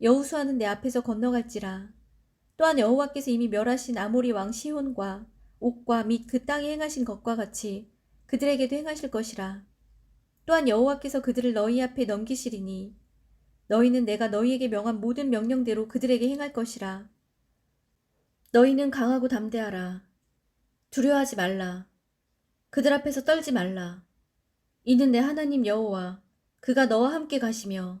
여호수아는 내 앞에서 건너갈지라. 또한 여호와께서 이미 멸하신 아모리 왕 시혼과 옥과 및 그 땅에 행하신 것과 같이 그들에게도 행하실 것이라. 또한 여호와께서 그들을 너희 앞에 넘기시리니 너희는 내가 너희에게 명한 모든 명령대로 그들에게 행할 것이라. 너희는 강하고 담대하라. 두려워하지 말라. 그들 앞에서 떨지 말라. 이는 내 하나님 여호와 그가 너와 함께 가시며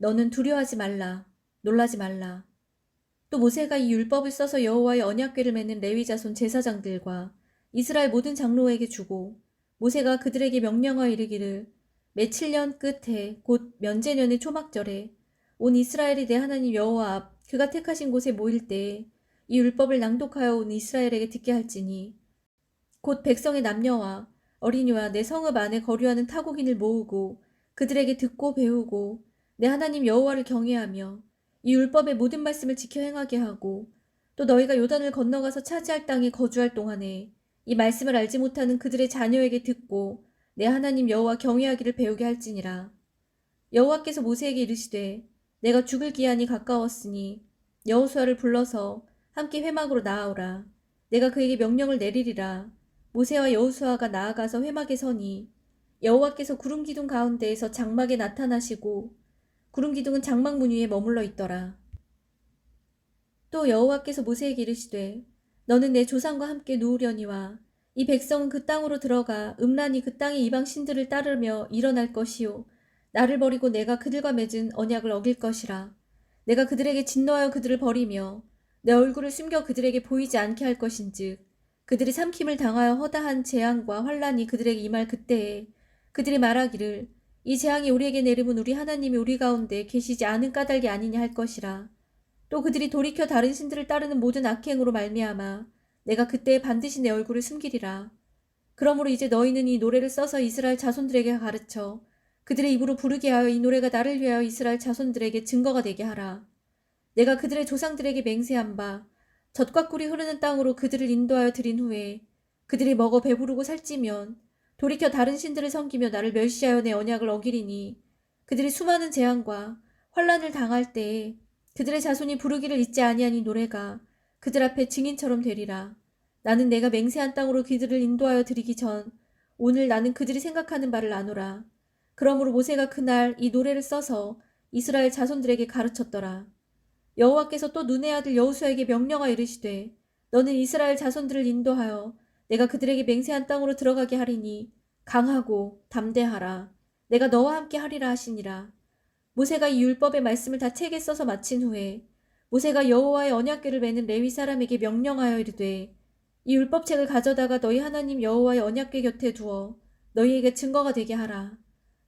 너는 두려워하지 말라 놀라지 말라. 또 모세가 이 율법을 써서 여호와의 언약궤를 맺는 레위 자손 제사장들과 이스라엘 모든 장로에게 주고 모세가 그들에게 명령하여 이르기를 매 7년 끝에 곧 면제년의 초막절에 온 이스라엘이 내 하나님 여호와 앞 그가 택하신 곳에 모일 때에 이 율법을 낭독하여 온 이스라엘에게 듣게 할지니 곧 백성의 남녀와 어린이와 내 성읍 안에 거류하는 타국인을 모으고 그들에게 듣고 배우고 내 하나님 여호와를 경외하며 이 율법의 모든 말씀을 지켜 행하게 하고 또 너희가 요단을 건너가서 차지할 땅에 거주할 동안에 이 말씀을 알지 못하는 그들의 자녀에게 듣고 내 하나님 여호와 경외하기를 배우게 할지니라. 여호와께서 모세에게 이르시되 내가 죽을 기한이 가까웠으니 여호수아를 불러서 함께 회막으로 나아오라. 내가 그에게 명령을 내리리라. 모세와 여호수아가 나아가서 회막에 서니 여호와께서 구름 기둥 가운데에서 장막에 나타나시고 구름 기둥은 장막 문 위에 머물러 있더라. 또 여호와께서 모세에게 이르시되 너는 내 조상과 함께 누우려니와 이 백성은 그 땅으로 들어가 음란히 그 땅의 이방 신들을 따르며 일어날 것이요 나를 버리고 내가 그들과 맺은 언약을 어길 것이라 내가 그들에게 진노하여 그들을 버리며 내 얼굴을 숨겨 그들에게 보이지 않게 할 것인즉 그들이 삼킴을 당하여 허다한 재앙과 환란이 그들에게 임할 그때에 그들이 말하기를 이 재앙이 우리에게 내림은 우리 하나님이 우리 가운데 계시지 않은 까닭이 아니냐 할 것이라. 또 그들이 돌이켜 다른 신들을 따르는 모든 악행으로 말미암아 내가 그때에 반드시 내 얼굴을 숨기리라. 그러므로 이제 너희는 이 노래를 써서 이스라엘 자손들에게 가르쳐 그들의 입으로 부르게 하여 이 노래가 나를 위하여 이스라엘 자손들에게 증거가 되게 하라. 내가 그들의 조상들에게 맹세한 바 젖과 꿀이 흐르는 땅으로 그들을 인도하여 드린 후에 그들이 먹어 배부르고 살찌면 돌이켜 다른 신들을 섬기며 나를 멸시하여 내 언약을 어기리니 그들이 수많은 재앙과 환란을 당할 때에 그들의 자손이 부르기를 잊지 아니한 이 노래가 그들 앞에 증인처럼 되리라. 나는 내가 맹세한 땅으로 그들을 인도하여 드리기 전 오늘 나는 그들이 생각하는 바를 아노라. 그러므로 모세가 그날 이 노래를 써서 이스라엘 자손들에게 가르쳤더라. 여호와께서 또 눈의 아들 여호수아에게 명령하여 이르시되 너는 이스라엘 자손들을 인도하여 내가 그들에게 맹세한 땅으로 들어가게 하리니 강하고 담대하라. 내가 너와 함께 하리라 하시니라. 모세가 이 율법의 말씀을 다 책에 써서 마친 후에 모세가 여호와의 언약궤를 매는 레위 사람에게 명령하여 이르되 이 율법책을 가져다가 너희 하나님 여호와의 언약궤 곁에 두어 너희에게 증거가 되게 하라.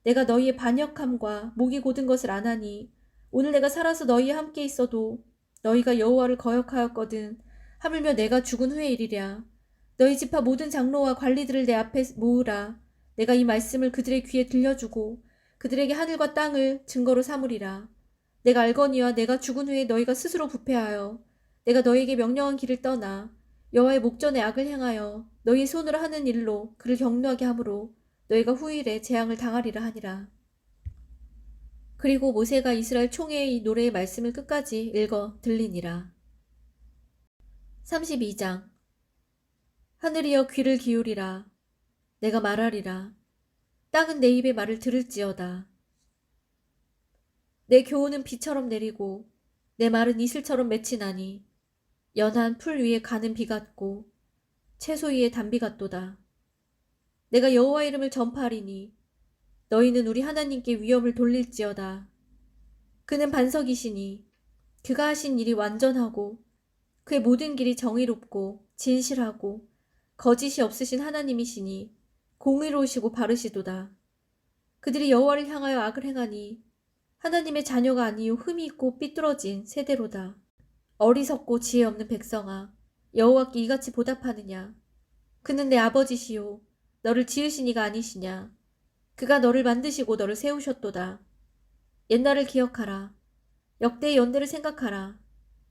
내가 너희의 반역함과 목이 고든 것을 아나니 오늘 내가 살아서 너희와 함께 있어도 너희가 여호와를 거역하였거든 하물며 내가 죽은 후에 일이랴. 너희 지파 모든 장로와 관리들을 내 앞에 모으라. 내가 이 말씀을 그들의 귀에 들려주고 그들에게 하늘과 땅을 증거로 삼으리라. 내가 알거니와 내가 죽은 후에 너희가 스스로 부패하여 내가 너희에게 명령한 길을 떠나 여호와의 목전에 악을 행하여 너희 손으로 하는 일로 그를 경노하게 하므로 너희가 후일에 재앙을 당하리라 하니라. 그리고 모세가 이스라엘 총회의 이 노래의 말씀을 끝까지 읽어 들리니라. 32장 하늘이여 귀를 기울이라. 내가 말하리라. 땅은 내 입의 말을 들을지어다. 내 교훈은 비처럼 내리고 내 말은 이슬처럼 맺히나니 연한 풀 위에 가는 비 같고 채소 위에 단비 같도다. 내가 여호와 이름을 전파하리니 너희는 우리 하나님께 위엄을 돌릴지어다. 그는 반석이시니 그가 하신 일이 완전하고 그의 모든 길이 정의롭고 진실하고 거짓이 없으신 하나님이시니 공의로우시고 바르시도다. 그들이 여호와를 향하여 악을 행하니 하나님의 자녀가 아니요 흠이 있고 삐뚤어진 세대로다. 어리석고 지혜 없는 백성아 여호와께 이같이 보답하느냐 그는 내 아버지시요 너를 지으신 이가 아니시냐 그가 너를 만드시고 너를 세우셨도다. 옛날을 기억하라. 역대의 연대를 생각하라.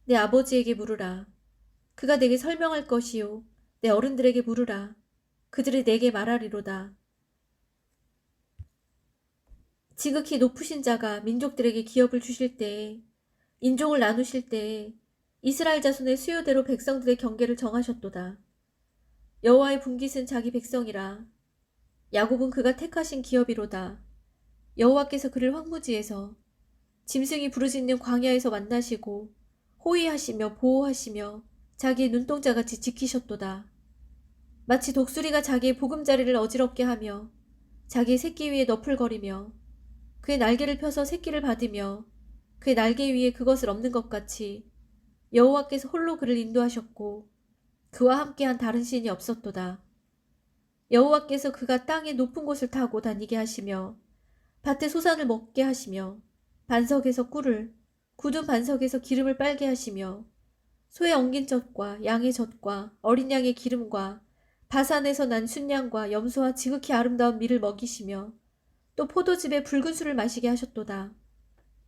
내 아버지에게 물으라. 그가 내게 설명할 것이요. 내 어른들에게 물으라. 그들이 내게 말하리로다. 지극히 높으신 자가 민족들에게 기업을 주실 때에 인종을 나누실 때에 이스라엘 자손의 수요대로 백성들의 경계를 정하셨도다. 여호와의 분깃은 자기 백성이라. 야곱은 그가 택하신 기업이로다. 여호와께서 그를 황무지에서 짐승이 부르짖는 광야에서 만나시고 호위하시며 보호하시며 자기의 눈동자같이 지키셨도다. 마치 독수리가 자기의 보금자리를 어지럽게 하며 자기의 새끼 위에 너풀거리며 그의 날개를 펴서 새끼를 받으며 그의 날개 위에 그것을 엎는 것 같이 여호와께서 홀로 그를 인도하셨고 그와 함께한 다른 신이 없었도다. 여호와께서 그가 땅의 높은 곳을 타고 다니게 하시며 밭의 소산을 먹게 하시며 반석에서 꿀을 굳은 반석에서 기름을 빨게 하시며 소의 엉긴 젖과 양의 젖과 어린 양의 기름과 바산에서 난 순양과 염소와 지극히 아름다운 밀을 먹이시며 또 포도즙에 붉은 술을 마시게 하셨도다.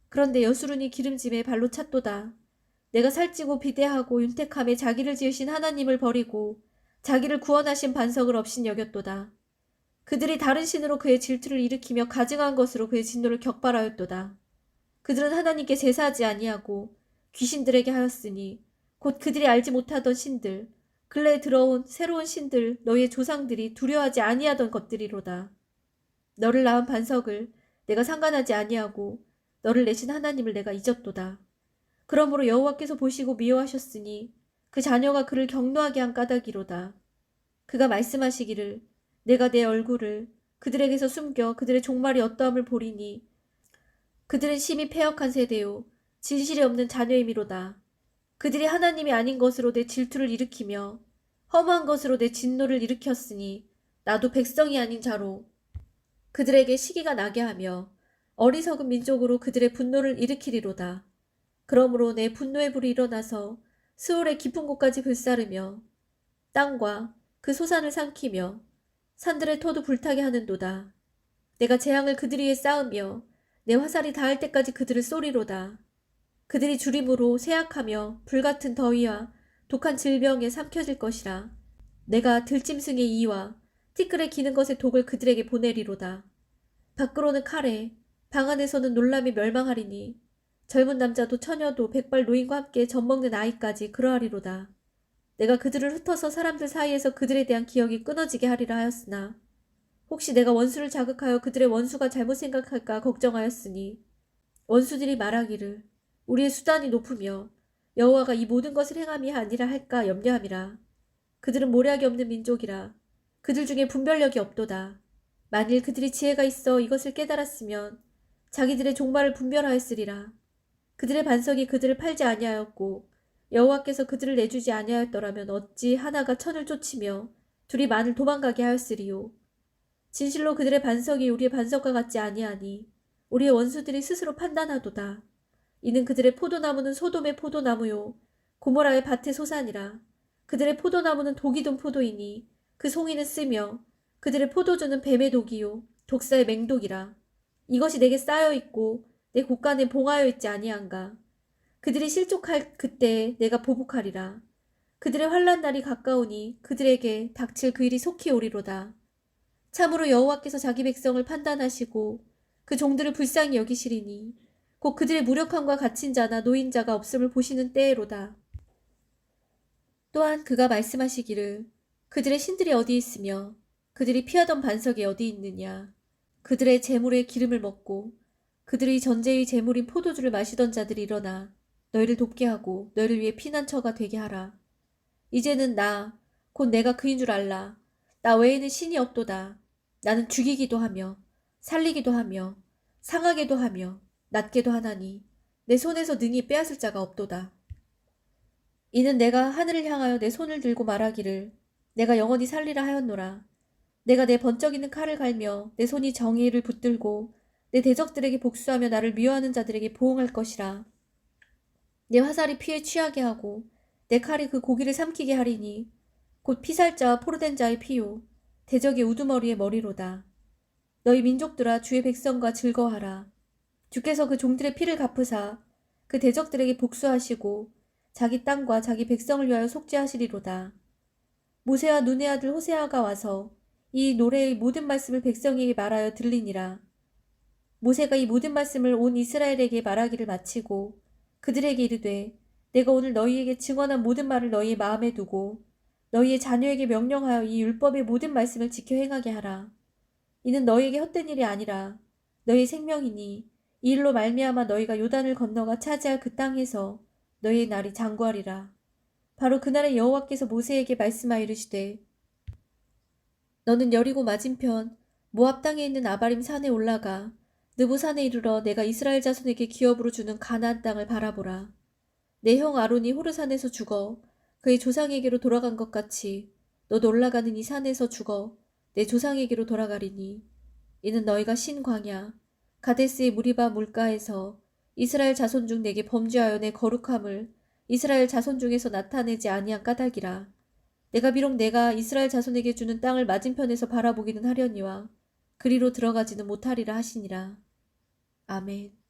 그런데 여수run이 기름짐에 발로 찼도다. 내가 살찌고 비대하고 윤택함에 자기를 지으신 하나님을 버리고 자기를 구원하신 반석을 없인 여겼도다. 그들이 다른 신으로 그의 질투를 일으키며 가증한 것으로 그의 진노를 격발하였도다. 그들은 하나님께 제사하지 아니하고 귀신들에게 하였으니 곧 그들이 알지 못하던 신들 근래에 들어온 새로운 신들 너희의 조상들이 두려워하지 아니하던 것들이로다. 너를 낳은 반석을 내가 상관하지 아니하고 너를 내신 하나님을 내가 잊었도다. 그러므로 여호와께서 보시고 미워하셨으니 그 자녀가 그를 경노하게 한 까닭이로다. 그가 말씀하시기를 내가 내 얼굴을 그들에게서 숨겨 그들의 종말이 어떠함을 보리니 그들은 심히 폐역한 세대요 진실이 없는 자녀임이로다. 그들이 하나님이 아닌 것으로 내 질투를 일으키며 허무한 것으로 내 진노를 일으켰으니 나도 백성이 아닌 자로 그들에게 시기가 나게 하며 어리석은 민족으로 그들의 분노를 일으키리로다. 그러므로 내 분노의 불이 일어나서 스올의 깊은 곳까지 불사르며 땅과 그 소산을 삼키며 산들의 토도 불타게 하는도다. 내가 재앙을 그들 위에 쌓으며 내 화살이 닿을 때까지 그들을 쏘리로다. 그들이 주림으로 쇠약하며 불같은 더위와 독한 질병에 삼켜질 것이라. 내가 들짐승의 이와 티끌에 기는 것의 독을 그들에게 보내리로다. 밖으로는 칼에, 방 안에서는 놀람이 멸망하리니 젊은 남자도 처녀도 백발 노인과 함께 젖먹는 아이까지 그러하리로다. 내가 그들을 흩어서 사람들 사이에서 그들에 대한 기억이 끊어지게 하리라 하였으나 혹시 내가 원수를 자극하여 그들의 원수가 잘못 생각할까 걱정하였으니 원수들이 말하기를 우리의 수단이 높으며 여호와가 이 모든 것을 행함이 아니라 할까 염려함이라 그들은 모략이 없는 민족이라 그들 중에 분별력이 없도다 만일 그들이 지혜가 있어 이것을 깨달았으면 자기들의 종말을 분별하였으리라 그들의 반석이 그들을 팔지 아니하였고 여호와께서 그들을 내주지 아니하였더라면 어찌 하나가 천을 쫓으며 둘이 만을 도망가게 하였으리요. 진실로 그들의 반석이 우리의 반석과 같지 아니하니 우리의 원수들이 스스로 판단하도다. 이는 그들의 포도나무는 소돔의 포도나무요 고모라의 밭의 소산이라. 그들의 포도나무는 독이 든 포도이니 그 송이는 쓰며 그들의 포도주는 뱀의 독이요 독사의 맹독이라. 이것이 내게 쌓여 있고 내 곳간에 봉하여 있지 아니한가. 그들이 실족할 그때에 내가 보복하리라. 그들의 환란 날이 가까우니 그들에게 닥칠 그 일이 속히 오리로다. 참으로 여호와께서 자기 백성을 판단하시고 그 종들을 불쌍히 여기시리니 곧 그들의 무력함과 갇힌 자나 노인자가 없음을 보시는 때에로다. 또한 그가 말씀하시기를 그들의 신들이 어디 있으며 그들이 피하던 반석이 어디 있느냐 그들의 재물의 기름을 먹고 그들의 전제의 재물인 포도주를 마시던 자들이 일어나 너희를 돕게 하고 너희를 위해 피난처가 되게 하라. 이제는 나, 곧 내가 그인 줄 알라. 나 외에는 신이 없도다. 나는 죽이기도 하며, 살리기도 하며, 상하게도 하며, 낫게도 하나니, 내 손에서 능히 빼앗을 자가 없도다. 이는 내가 하늘을 향하여 내 손을 들고 말하기를, 내가 영원히 살리라 하였노라. 내가 내 번쩍이는 칼을 갈며 내 손이 정의를 붙들고 내 대적들에게 복수하며 나를 미워하는 자들에게 보응할 것이라. 내 화살이 피에 취하게 하고 내 칼이 그 고기를 삼키게 하리니 곧 피살자와 포로된 자의 피요 대적의 우두머리의 머리로다. 너희 민족들아 주의 백성과 즐거하라. 주께서 그 종들의 피를 갚으사 그 대적들에게 복수하시고 자기 땅과 자기 백성을 위하여 속죄하시리로다. 모세와 눈의 아들 호세아가 와서 이 노래의 모든 말씀을 백성에게 말하여 들리니라. 모세가 이 모든 말씀을 온 이스라엘에게 말하기를 마치고 그들에게 이르되 내가 오늘 너희에게 증언한 모든 말을 너희의 마음에 두고 너희의 자녀에게 명령하여 이 율법의 모든 말씀을 지켜 행하게 하라. 이는 너희에게 헛된 일이 아니라 너희 생명이니 이 일로 말미암아 너희가 요단을 건너가 차지할 그 땅에서 너희의 날이 장구하리라. 바로 그날에 여호와께서 모세에게 말씀하여 이르시되 너는 여리고 맞은편 모압 땅에 있는 아바림 산에 올라가 느보 산에 이르러 내가 이스라엘 자손에게 기업으로 주는 가나안 땅을 바라보라. 내 형 아론이 호르산에서 죽어 그의 조상에게로 돌아간 것 같이 너도 올라가는 이 산에서 죽어 내 조상에게로 돌아가리니 이는 너희가 신 광야 가데스의 무리바 물가에서 이스라엘 자손 중 내게 범죄하여 내 거룩함을 이스라엘 자손 중에서 나타내지 아니한 까닭이라. 내가 비록 내가 이스라엘 자손에게 주는 땅을 맞은편에서 바라보기는 하려니와 그리로 들어가지는 못하리라 하시니라. 아멘.